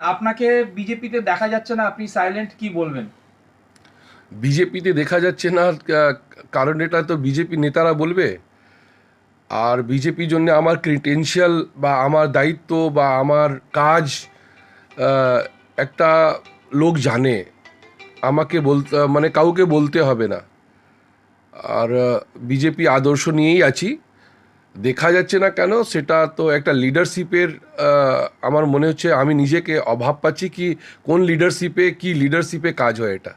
আপনাকে বিজেপিতে দেখা যাচ্ছে না, আপনি সাইলেন্ট কি বলবেন? বিজেপিতে দেখা যাচ্ছে না কারণ এটা তো বিজেপি নেতারা বলবে। আর বিজেপির জন্য আমার ক্রিটেনশিয়াল বা আমার দায়িত্ব বা আমার কাজ একটা লোক জানে। আমাকে বলতে মানে কাউকে বলতে হবে না। আর বিজেপি আদর্শ নিয়েই আছি। দেখা যাচ্ছে না কেন সেটা তো একটা লিডারশিপের আমার মনে হচ্ছে আমি নিজেকে অভাব পাচ্ছি কি কোন লিডারশিপে কি লিডারশিপে কাজ হয় এটা?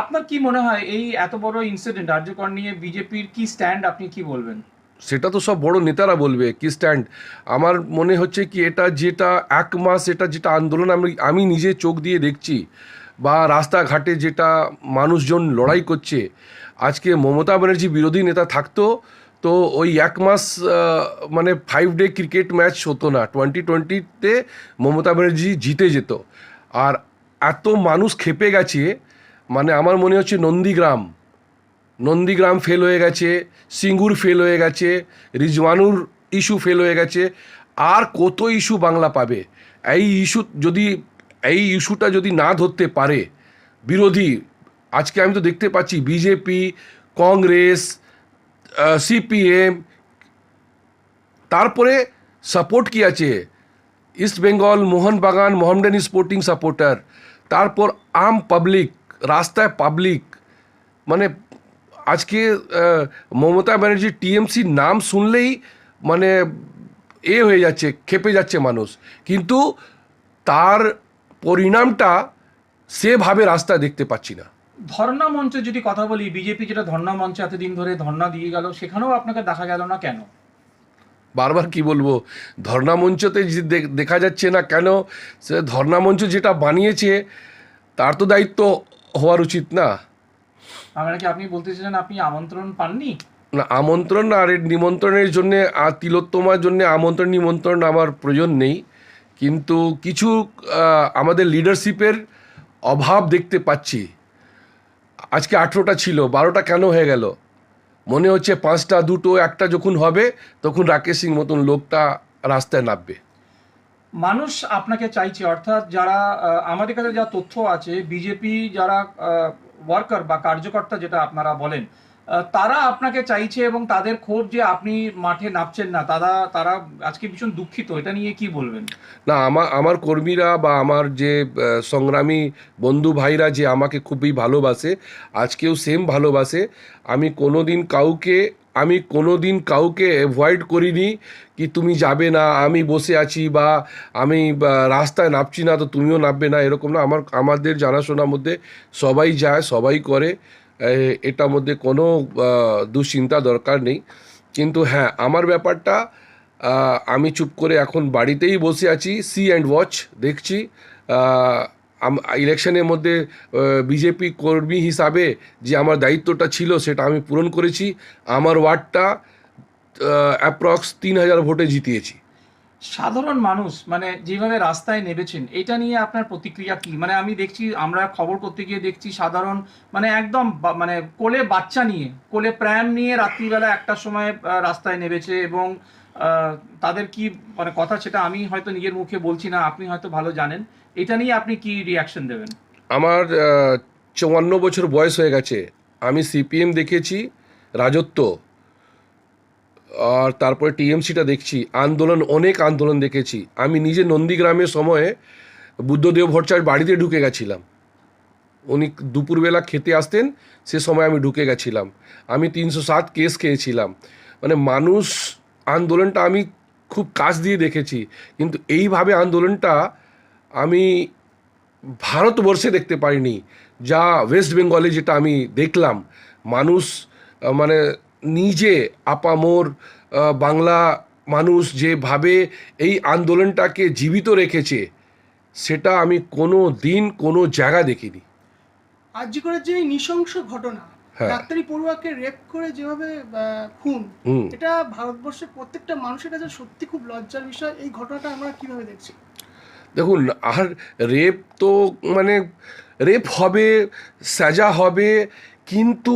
আপনার কি মনে হয় এই এত বড় ইনসিডেন্ট আর্যকর নিয়ে বিজেপির কি স্ট্যান্ড আপনি কি বলবেন? সেটা তো সব বড় নেতারা বলবে কি স্ট্যান্ড আমার মনে হচ্ছে কি এটা যেটা এক মাস এটা যেটা আন্দোলন আমি আমি নিজে চোখ দিয়ে দেখছি বা রাস্তাঘাটে যেটা মানুষজন লড়াই করছে, আজকে মমতা ব্যানার্জি বিরোধী নেতা থাকতো, তো ওই এক মাস মানে ফাইভ ডে ক্রিকেট ম্যাচ হতো না টোয়েন্টি টোয়েন্টিতে মমতা ব্যানার্জি জিতে যেত। আর এত মানুষ খেপে গেছে মানে আমার মনে হচ্ছে নন্দীগ্রাম নন্দীগ্রাম ফেল হয়ে গেছে, সিঙ্গুর ফেল হয়ে গেছে, রিজওয়ানুর ইস্যু ফেল হয়ে গেছে, আর কত ইস্যু বাংলা পাবে? এই ইস্যু যদি এই ইস্যুটা যদি না ধরতে পারে, বিরোধী, আজকে আমি তো দেখতে পাচ্ছি বিজেপি, কংগ্রেস সিপিএম, তারপরে সাপোর্ট কি আছে? East Bengal Mohun Bagan Mohammedan sporting supporter, তারপর আম পাবলিক, রাস্তায় পাবলিক মানে আজকে মমতা ব্যানার্জি টিএমসির নাম শুনলেই মানে এ হয়ে যাচ্ছে, খেপে যাচ্ছে মানুষ। কিন্তু তার পরিণামটা সেভাবে রাস্তা দেখতে পাচ্ছি না। ধর্ণা মঞ্চে যদি কথা বলি বিজেপি যেটা ধর্ণা মঞ্চে এতদিন ধরে ধর্ণা দিয়ে গেল সেখানেও আপনাকে দেখা গেল না কেন? বারবার কি বলব ধর্ণা মঞ্চতে দেখা যাচ্ছে না কেন সে ধর্ণা মঞ্চ যেটা বানিয়েছে তার তো দায়িত্ব হওয়ার উচিত না। আমরা কি আপনি বলতে চাইছেন আপনি আমন্ত্রণ পাননি? না আমন্ত্রণ আর নিমন্ত্রণের জন্য আর তিলোত্তমার জন্য আমন্ত্রণ নিমন্ত্রণ আমার প্রয়োজন নেই। কিন্তু কিছু আমাদের লিডারশিপের অভাব দেখতে পাচ্ছি। আজকে আঠেরোটা ছিল, বারোটা কেন হয়ে গেল? মনে হচ্ছে পাঁচটা, দুটো, একটা যখন হবে, তখন রাকেশ সিং মতন লোকটা রাস্তায় নামবে। মানুষ আপনাকে চাইছে, অর্থাৎ যারা আমাদের কাছে যা তথ্য আছে, বিজেপি যারা ওয়ার্কার বা কার্যকর্তা যেটা আপনারা বলেন তারা আপনাকে চাইছে এবং তাদের ক্ষোভ যে আপনি মাঠে নামছেন না, তারা তারা আজকে ভীষণ দুঃখিত, এটা নিয়ে কি বলবেন? না আমার আমার কর্মীরা বা আমার যে সংগ্রামী বন্ধু ভাইরা যে আমাকে খুবই ভালোবাসে, আজকেও সেম ভালোবাসে, আমি কোনো দিন কাউকে, আমি কোনো দিন কাউকে অ্যাভয়েড করিনি কি তুমি যাবে না, আমি বসে আছি বা আমি রাস্তায় নামছি না, তো তুমিও নামবে না, এরকম না। আমার, আমাদের জানাশোনার মধ্যে সবাই যায়, সবাই করে। এটার মধ্যে কোনো দুশ্চিন্তা দরকার নেই। কিন্তু হ্যাঁ আমার ব্যাপারটা আমি চুপ করে এখন বাড়িতেই বসে আছি, সি অ্যান্ড ওয়াচ, দেখছি। ইলেকশনের মধ্যে বিজেপি কর্মী হিসাবে যে আমার দায়িত্বটা ছিল, সেটা আমি পূরণ করেছি। আমার ওয়ার্ডটা অ্যাপ্রক্স তিন হাজার ভোটে জিতিয়েছি। সাধারণ মানুষ মানে যেভাবে রাস্তায় নেমেছেন, এটা নিয়ে আপনার প্রতিক্রিয়া কি? মানে আমি দেখছি, আমরা খবর করতে গিয়ে দেখছি সাধারণ মানে একদম মানে কোলে বাচ্চা নিয়ে, কোলে প্র্যাম নিয়ে রাত্রিবেলা একটা সময় রাস্তায় নেমেছে এবং তাদের কি মানে কথা সেটা আমি হয়তো নিজের মুখে বলছি না, আপনি হয়তো ভালো জানেন। এটা নিয়ে আপনি কি রিয়াকশন দেবেন? আমার চুয়ান্ন বছর বয়স হয়ে গেছে। আমি সিপিএম দেখেছি রাজত্ব। আর তারপরে টিএমসিটা দেখছি। আন্দোলন, অনেক আন্দোলন দেখেছি। আমি নিজে নন্দীগ্রামের সময়ে বুদ্ধদেব ভট্টাচার্য বাড়িতে ঢুকে গেছিলাম। উনি দুপুরবেলা খেতে আসতেন, সে সময় আমি ঢুকে গেছিলাম। আমি তিনশো সাত কেস খেয়েছিলাম। মানে মানুষ আন্দোলনটা আমি খুব কাছ দিয়ে দেখেছি। কিন্তু এইভাবে আন্দোলনটা আমি ভারতবর্ষে দেখতে পারিনি। যা ওয়েস্ট বেঙ্গলে যেটা আমি দেখলাম, মানুষ মানে নিজে আপামোর বাংলা মানুষ যেভাবে এই আন্দোলনটাকে জীবিত রেখেছে সেটা আমি কোনো দিন কোনো জায়গা দেখিনি। আর্জি করে যে নৃশংস ঘটনা হ্যাঁ। ডাক্তারি পড়ুয়াকে রেপ করে যেভাবে খুন এটা ভারতবর্ষের প্রত্যেকটা মানুষের কাছে সত্যি খুব লজ্জার বিষয়। এই ঘটনাটা আমরা কীভাবে দেখছি? দেখুন আর রেপ তো মানে রেপ হবে সাজা হবে কিন্তু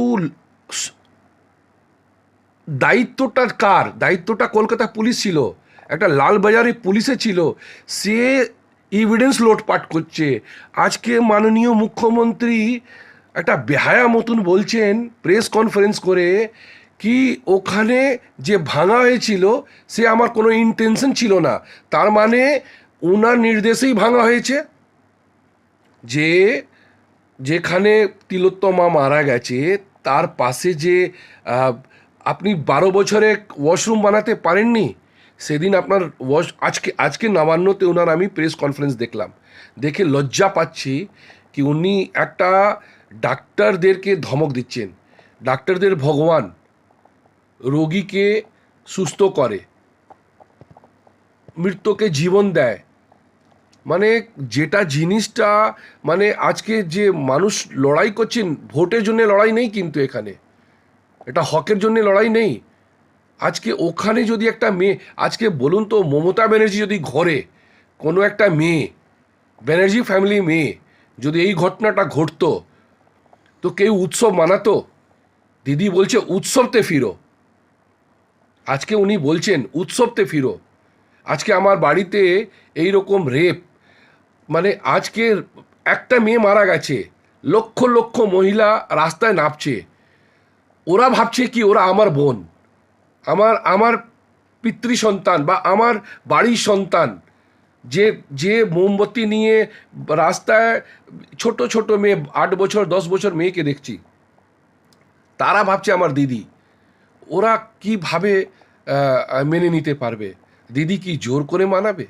দায়িত্বটা কার? দায়িত্বটা কলকাতা পুলিশ ছিল। একটা লালবাজারে পুলিশে ছিল। সে ইভিডেন্স লোটপাট করছে। আজকে মাননীয় মুখ্যমন্ত্রী একটা বেহায়া মতন বলছেন প্রেস কনফারেন্স করে কি ওখানে যে ভাঙা হয়েছিল, সে আমার কোনো ইন্টেনশন ছিল না। তার মানে ওনার নির্দেশেই ভাঙা হয়েছে। যে যেখানে তিলোত্তমা মারা গেছে, তার পাশে যে আপনি বারো বছরে ওয়াশরুম বানাতে পারেননি? সেদিন আপনার ওয়াশ আজকে আজকে নবান্নতে ওনার আমি প্রেস কনফারেন্স দেখলাম। দেখে লজ্জা পাচ্ছি কি উনি একটা ডাক্তারদেরকে ধমক দিচ্ছেন। ডাক্তারদের ভগবান রোগীকে সুস্থ করে, মৃত্যুকে জীবন দেয়। মানে যেটা জিনিসটা মানে আজকে যে মানুষ লড়াই করছেন, ভোটের জন্য লড়াই নেই কিন্তু এখানে। এটা হকের জন্য লড়াই নেই। আজকে ওখানে যদি একটা মেয়ে, আজকে বলুন তো মমতা ব্যানার্জি যদি ঘরে কোনো একটা মেয়ে, ব্যানার্জি ফ্যামিলি মেয়ে যদি এই ঘটনাটা ঘটতো, তো কেউ উৎসব মানাতো? দিদি বলছে, উৎসবতে ফিরো। আজকে উনি বলছেন, উৎসবতে ফিরো। আজকে আমার বাড়িতে এই রকম রেপ মানে আজকে একটা মেয়ে মারা গেছে, লক্ষ লক্ষ মহিলা রাস্তায় নাপছে। ওরা ভাবছে কি, ওরা আমার বোন, আমার আমার পিতৃ সন্তান বা আমার বাড়ির সন্তান, যে যে মোমবাতি নিয়ে রাস্তায় ছোট ছোট মেয়ে, আট বছর, দশ বছর মেয়েকে দেখছি, তারা ভাবছে আমার দিদি। ওরা কীভাবে মেনে নিতে পারবে? দিদি কি জোর করে মানাবে?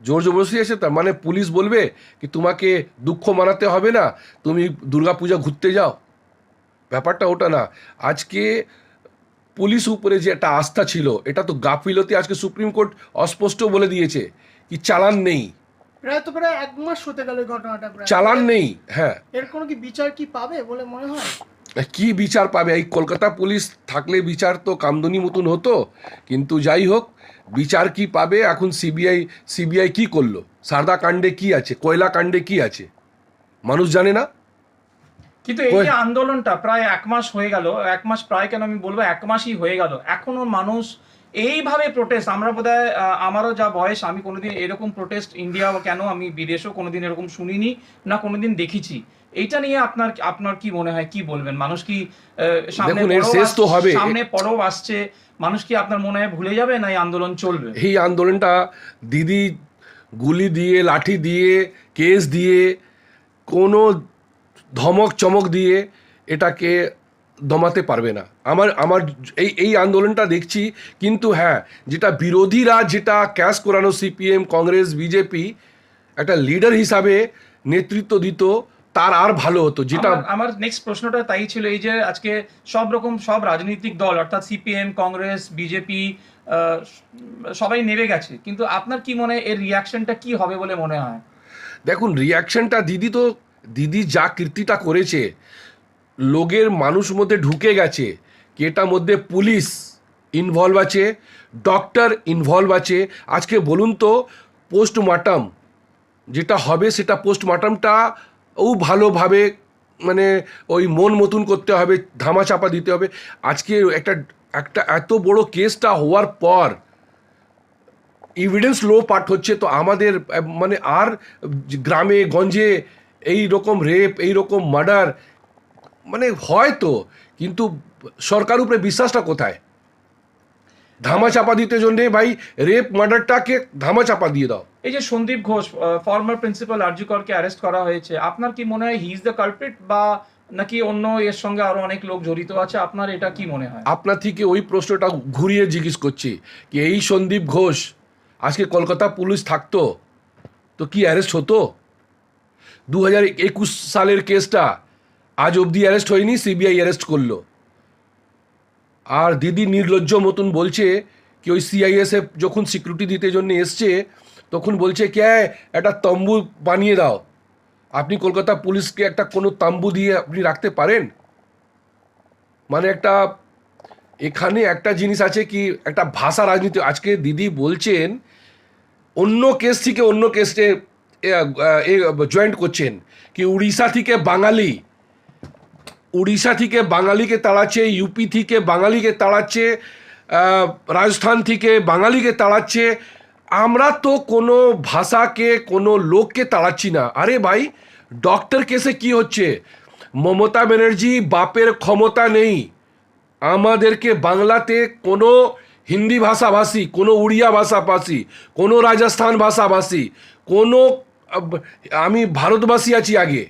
জোর জবরদস্তি আছে তার মানে পুলিশ বলবে কি, তোমাকে দুঃখ মানাতে হবে না, তুমি দুর্গাপূজা ঘুরতে যাও। ব্যাপারটা ওটা না। আজকে পুলিশ উপরে যে একটা আস্থা ছিল এটা তো গাফিলতি আজকে সুপ্রিম কোর্ট অস্পষ্ট বলে দিয়েছে কি চালান নেই। প্রায় তো প্রায় এক মাস হতে গেল ঘটনাটা চালান নেই হ্যাঁ। এর কোনো কি বিচার কি পাবে বলে মনে হয়? কি বিচার পাবে? এই কলকাতা পুলিশ থাকলে বিচার তো কামদনি মতন হতো কিন্তু যাই হোক বিচার কি পাবে? এখন সিবিআই সিবিআই কি করল? সারদা কাণ্ডে কি আছে? কয়লা কাণ্ডে কি আছে? মানুষ জানে না। কিন্তু এই যে আন্দোলনটা প্রায় এক মাস হয়ে গেল এক মাস প্রায় কেন আমি বলব এক মাসই হয়ে গেল। এখনও মানুষ এইভাবে প্রোটেস্ট আমরা বোধহয় আহ, আমারও যা বয়স আমি কোনোদিন এরকম প্রোটেস্ট ইন্ডিয়া কেন আমি বিদেশেও কোনোদিন এরকম শুনিনি না কোনোদিন দেখেছি। এইটা নিয়ে আপনার আপনার কি মনে হয় কি বলবেন? মানুষ কি সামনে শেষ তো হবে। সামনে পরব আসছে। মানুষ কি আপনার মনে হয় ভুলে যাবে না এই আন্দোলন চলবে? এই আন্দোলনটা দিদি গুলি দিয়ে লাঠি দিয়ে কেস দিয়ে কোনো ধমক চমক দিয়ে এটাকে দমাতে পারবে না। আমার আমার এই এই আন্দোলনটা দেখছি কিন্তু হ্যাঁ যেটা বিরোধীরা যেটা ক্যাশ করানো সিপিএম কংগ্রেস বিজেপি একটা লিডার হিসাবে নেতৃত্ব দিত তার আর ভালো হতো যেটা আমার- নেক্সট প্রশ্নটা তাই ছিল এই যে আজকে সব রকম সব রাজনৈতিক দল অর্থাৎ সিপিএম কংগ্রেস বিজেপি সবাই নেমে গেছে কিন্তু আপনার কি মনে হয় এর রিয়াকশনটা কি হবে বলে মনে হয়? দেখুন রিয়াকশনটা দিদি তো দিদি যা কীর্তিটা করেছে, লোকের মানুষ মধ্যে ঢুকে গেছে এটার মধ্যে পুলিশ ইনভলভ আছে ডক্টর ইনভলভ আছে। আজকে বলুন তো পোস্টমর্টম যেটা হবে সেটা পোস্টমর্টমটা ও ভালোভাবে মানে ওই মন মতন করতে হবে ধামা চাপা দিতে হবে। আজকে একটা একটা এত বড় কেসটা হওয়ার পর এভিডেন্স লো পার্ট হচ্ছে, তো আমাদের মানে আর গ্রামে, গঞ্জে এই রকম রেপ এই রকম মার্ডার মানে হয় তো কিন্তু সরকার উপরে বিশ্বাসটা কোথায়? ধামা চাপা দিতে জন্যে ভাই রেপ মার্ডারটাকে ধামা চাপা দিয়ে দাও। এই যে সন্দীপ ঘোষ ফর্মার প্রিন্সিপাল আরজিকরকে অ্যারেস্ট করা হয়েছে আপনার কি মনে হয় হি ইজ দ্য কালপ্রিট বা নাকি অন্য এর সঙ্গে আরও অনেক লোক জড়িত আছে? আপনার এটা কি মনে হয়? আপনার থেকে ওই প্রশ্নটা ঘুরিয়ে জিজ্ঞেস করছি কি এই সন্দীপ ঘোষ আজকে কলকাতা পুলিশ থাকতো? তো কি অ্যারেস্ট হতো? দু হাজার একুশ সালের কেসটা আজ অবধি অ্যারেস্ট হয়নি, সিবিআই অ্যারেস্ট করল। আর দিদি নির্লজ্জ মতন বলছে কি ওই সিআইএসএফ যখন সিকিউরিটি দিতে জন্য এসছে, তখন বলছে কে একটা তম্বু বানিয়ে দাও। আপনি কলকাতা পুলিশকে একটা কোনো তাম্বু দিয়ে আপনি রাখতে পারেন? মানে একটা, এখানে একটা জিনিস আছে কি, একটা ভাষা রাজনীতি, আজকে দিদি বলছেন, অন্য কেস থেকে অন্য কেসে জয়েন্ট করছেন কি উড়িষ্যা থেকে বাঙালি, উড়িষ্যা থেকে বাঙালিকে তাড়াচ্ছে ইউপি থেকে বাঙালিকে তাড়াচ্ছে রাজস্থান থেকে বাঙালিকে তাড়াচ্ছে, আমরা তো কোনো ভাষাকে, কোনো লোককে তাড়াচ্ছি না। আরে ভাই ডক্টর কেসে কি হচ্ছে? মমতা ব্যানার্জি বাপের ক্ষমতা নেই। আমাদেরকে বাংলাতে কোনো হিন্দি ভাষাভাষী, কোনো উড়িয়া ভাষাভাষী, কোনো রাজস্থান ভাষাভাষী, কোনো আমি ভারতবাসী আছি আগে,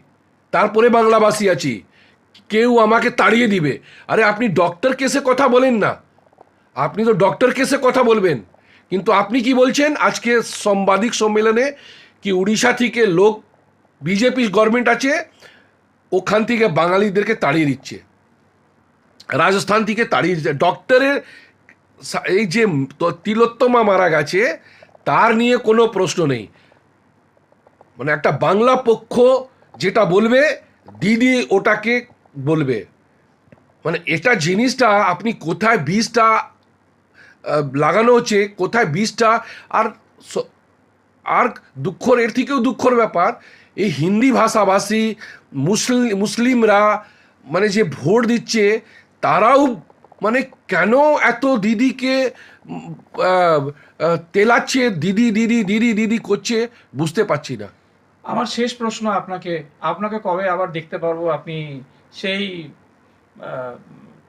তারপরে বাংলাবাসী আছি। কেউ আমাকে তাড়িয়ে দিবে। আরে আপনি ডক্টর কেসে কথা বলেন না। আপনি তো ডক্টর কেসে কথা বলবেন। কিন্তু আপনি কি বলছেন? আজকে সাংবাদিক সম্মেলনে কি উড়িষ্যা থেকে লোক বিজেপি গভর্নমেন্ট আছে, ওখান থেকে বাঙালিদেরকে তাড়িয়ে দিচ্ছে। রাজস্থান থেকে তাড়িয়ে দিচ্ছে। ডক্টরের এই যে তিলোত্তমা মারা গেছে, তার নিয়ে কোনো প্রশ্ন নেই। মানে একটা বাংলা পক্ষ যেটা বলবে, দিদি ওটাকে বলবে। মানে এটা জিনিসটা আপনি কোথায় বীজটা লাগানো হচ্ছে, কোথায় বীজটা, আর আর দুঃখর, এর থেকেও দুঃখর ব্যাপার, এই হিন্দি ভাষাভাষী মুসলিম মুসলিমরা মানে যে ভোট দিচ্ছে, তারাও মানে কেন এত দিদিকে তেলাচ্ছে, দিদি দিদি দিদি দিদি করছে, বুঝতে পারছি না। আমার শেষ প্রশ্ন আপনাকে আপনাকে কবে আবার দেখতে পারব আপনি সেই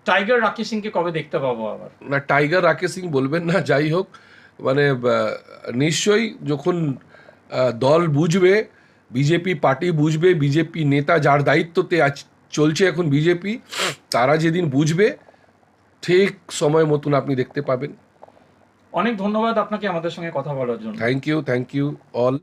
টাইগার রাকেশ সিংকে কবে দেখতে পাবো আবার? না টাইগার রাকেশ সিং বলবেন না যাই হোক। মানে নিশ্চয়ই যখন দল বুঝবে বিজেপি পার্টি বুঝবে বিজেপি নেতা যার দায়িত্বতে আজ চলছে এখন বিজেপি তারা যেদিন বুঝবে ঠিক সময় মতন আপনি দেখতে পাবেন। অনেক ধন্যবাদ আপনাকে আমাদের সঙ্গে কথা বলার জন্য। Thank you thank you all